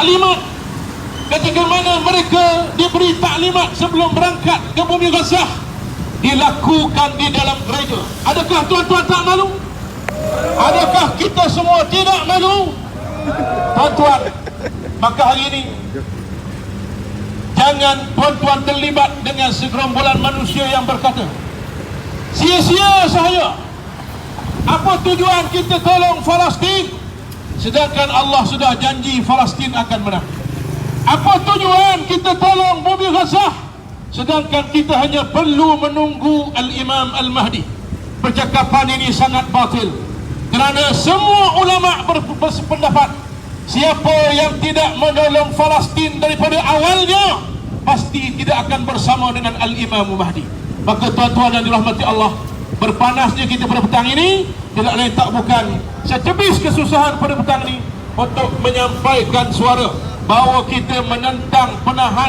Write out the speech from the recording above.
taklimat ketika mana mereka diberi taklimat sebelum berangkat ke bumi Gaza dilakukan di dalam gereja. Adakah tuan-tuan tak malu? Adakah kita semua tidak malu? Tuan-tuan maka hari ini jangan tuan-tuan terlibat dengan segerombolan manusia yang berkata sia-sia saya. Apa tujuan kita tolong Palestin sedangkan Allah sudah janji Palestin akan menang. Apa tujuan kita tolong bumi Gaza? Sedangkan kita hanya perlu menunggu Al-Imam Al-Mahdi. Percakapan ini sangat batil kerana semua ulama ber- bersependapat siapa yang tidak menolong Palestin daripada awalnya pasti tidak akan bersama dengan Al-Imam Mahdi maka tuan-tuan yang dirahmati Allah berpanasnya kita pada petang ini tidak lain tak bukan. Secebis kesusahan pada petang ini untuk menyampaikan suara bahawa kita menentang penahanan